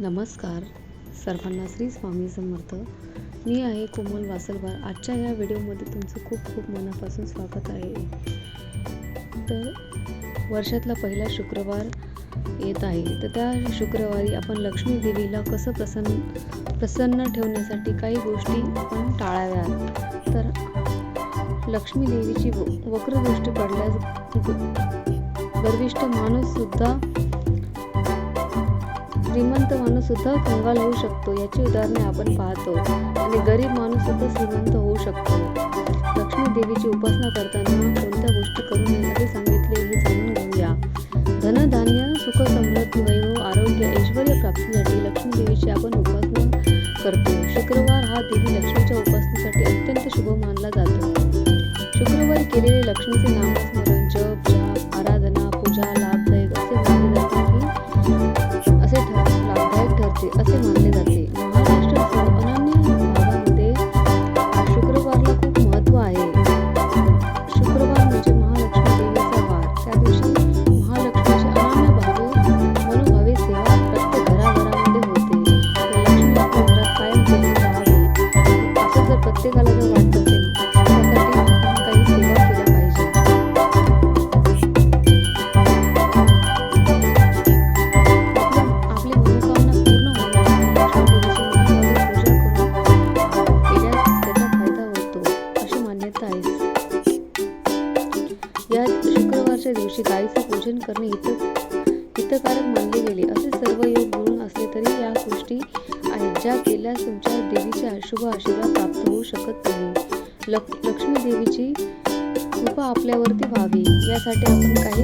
नमस्कार. सर्वांना श्री स्वामी समर्थ. मी आहे कोमल वासलवार. आजच्या या व्हिडिओमध्ये तुमचं खूप खूप मनापासून स्वागत आहे. तर वर्षातला पहिला शुक्रवार येत आहे. तर त्या शुक्रवारी आपण लक्ष्मी देवीला कसं प्रसन्न प्रसन्न ठेवण्यासाठी काही गोष्टी आपण टाळाव्यात. तर लक्ष्मी देवीची व- वक्रदृष्टी पडल्यास गर्विष्ठ माणूससुद्धा श्रीमंत माणूस सुद्धा कंगाल होऊ शकतो याची उदाहरणे आपण पाहतो. आणि गरीब माणूस सुद्धा श्रीमंत होऊ शकतो. लक्ष्मी देवीची उपासना करताना कोणत्या गोष्टी करू नये सांगितले हे जाणून घेऊया. धनधान्य सुख समृद्धी वैभव आरोग्य ऐश्वर प्राप्तीसाठी लक्ष्मी देवीची आपण उपासना करतो. शुक्रवार हा देवी लक्ष्मीच्या उपासनेसाठी अत्यंत शुभ मानला जातो. शुक्रवारी केलेले लक्ष्मीचे नामस्मरण पूजा ज्या केल्यास तुमच्या देवीचे शुभ आशीर्वाद प्राप्त होऊ शकत नाही. लक लक्ष्मी देवीची कृपा आपल्यावरती व्हावी. यासाठी आपण काही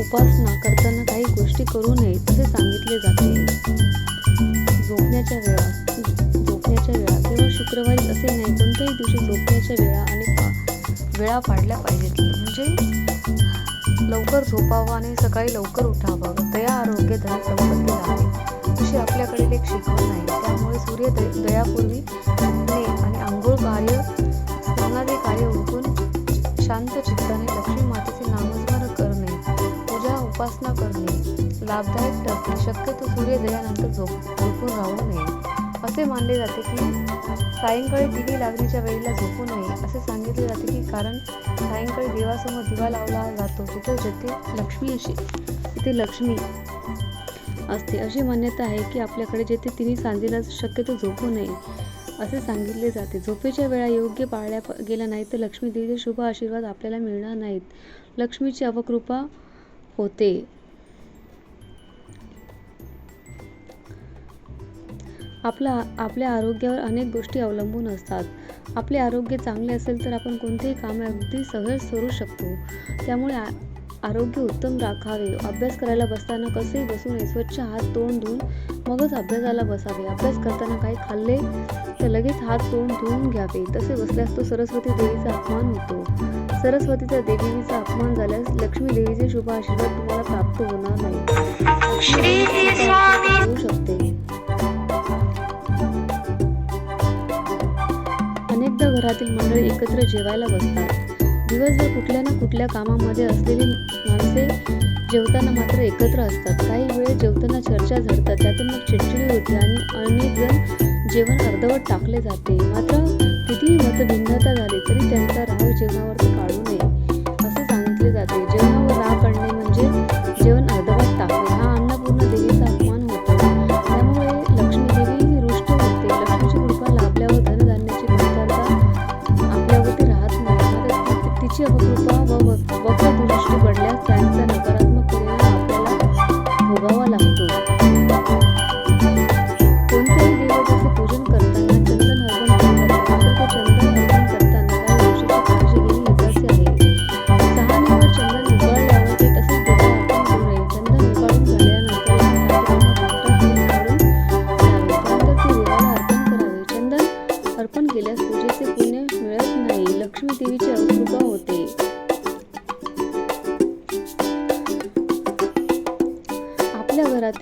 उपासना करताना काही गोष्टी करू नये असे सांगितले जाते. झोपण्याच्या वेळा झोपण्याच्या वेळा केवळ शुक्रवारी असे नाही कोणत्याही दिवशी झोपण्याच्या वेळा आणि पा वेळा पाडल्या पाहिजेत. म्हणजे लवकर झोपावं आणि सकाळी लवकर उठावं. दया आरोग्य धन संपत्ती लाभे. अशी आपल्याकडे एक शिकवण आहे त्यामुळे सूर्य दयापूर्वी उठणे आणि आंघोळ कार्य स्नानादी कार्य उठून शांत चित्ताने लक्ष्मी मातेचे नामस्मरण करणे पूजा उपासना करणे लाभदायक ठरते शक्यतो सूर्योदयानंतर झोप झोपून राहू नये. असे मानले जाते की सायंकाळी दिवी लागणीच्या वेळेला झोपू नये. असे सांगितले जाते की कारण सायंकाळी देवासमोर दिवा लावला जातो. तिथे जेथे लक्ष्मी अशी तिथे लक्ष्मी असते. अशी मान्यता आहे की आपल्याकडे जेथे तिन्ही सांजेला शक्यतो झोपू नये असे सांगितले जाते. झोपेच्या वेळा योग्य पाळल्या गेल्या नाहीत तर लक्ष्मी देवीचे शुभ आशीर्वाद आपल्याला मिळणार नाहीत. लक्ष्मीची अवकृपा होते. आपला आपल्या आरोग्यावर अनेक गोष्टी अवलंबून असतात. आपले आरोग्य चांगले असेल तर आपण कोणतेही कामे अगदी सहज करू शकतो. त्यामुळे आरोग्य उत्तम राखावे. अभ्यास करायला बसताना कसेही बसू नये. स्वच्छ हात तोंड धुवून मगच अभ्यासाला बसावे. अभ्यास करताना काही खाल्ले तर लगेच हात तोंड धुवून घ्यावे. तसे बसल्यास तो सरस्वती देवीचा अपमान होतो. सरस्वतीच्या देवीचा अपमान झाल्यास लक्ष्मी देवीचे शुभ आशीर्वाद तुम्हाला प्राप्त होणार नाही. होऊ शकते. अनेकदा घरातील मंडळी एकत्र जेवायला बसतात. दिवसभर कुठल्या ना कुठल्या कामामध्ये असलेली माणसे जेवताना मात्र एकत्र असतात. काही वेळ जेवताना चर्चा झडतात. त्यातून मग चिडचिडी होते आणि अनेक जण जेवण अर्धवट टाकले जाते. मात्र कितीही मतभिन्नता झाली तरी त्यांचा मात्र ति- तिची व पडल्यास त्यांचा नकार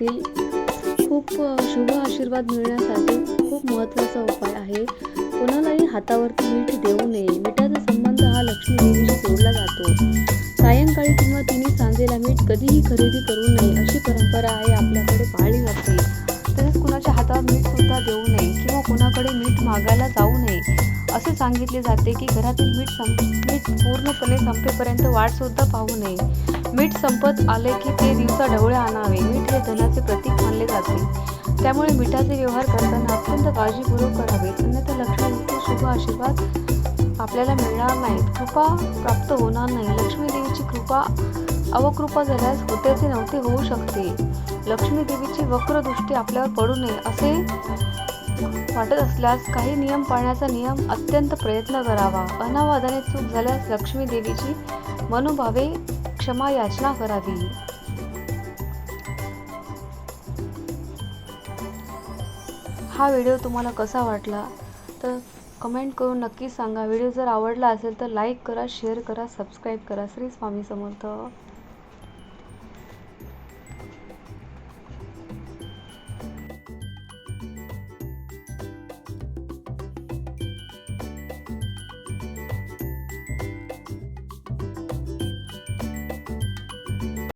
आपल्या खूप शुभ आशीर्वाद मिळण्यासाठी खूप महत्त्वाचा उपाय आहे. कोणालाही हातावरती मीठ देऊ नये. मिठाचा संबंध हा लक्ष्मी देवीशी जोडला जातो. सायंकाळी किंवा तिने सांजेला मीठ कधीही खरेदी करू नये अशी परंपरा आहे आपल्याकडे पाळली जाते. तसेच कुणाच्या हातावर मीठ सुद्धा देऊ नये किंवा कुणाकडे मीठ मागायला जाऊ नये असे सांगितले जाते की घरातील मीठ संप मीठ पूर्णपणे संपेपर्यंत वाटसुद्धा पाहू नये. मीठ संपत आले की ते दिवसा ढवळे आणावे. मीठ त्यामुळे मिठाचे व्यवहार करताना अत्यंत काळजीपूर्वक करावेत अन्यथा लक्ष्मीचे शुभ आशीर्वाद आपल्याला मिळणार नाहीत. कृपा प्राप्त होणार नाही. लक्ष्मी देवीची कृपा अवकृपा झाल्यास होत्याचे नव्हते होऊ शकते. लक्ष्मी देवीची वक्रदृष्टी आपल्यावर पडू नये असे वाटत असल्यास काही नियम पाळण्याचा नियम अत्यंत प्रयत्न करावा. अनावादाने चूक झाल्यास लक्ष्मी देवीची मनोभावे क्षमा याचना करावी. हा व्हिडिओ तुम्हाला कसा वाटला तर कमेंट करून नक्की सांगा. व्हिडिओ जर आवडला असेल तर लाईक करा शेअर करा सबस्क्राईब करा. श्री स्वामी समर्थ.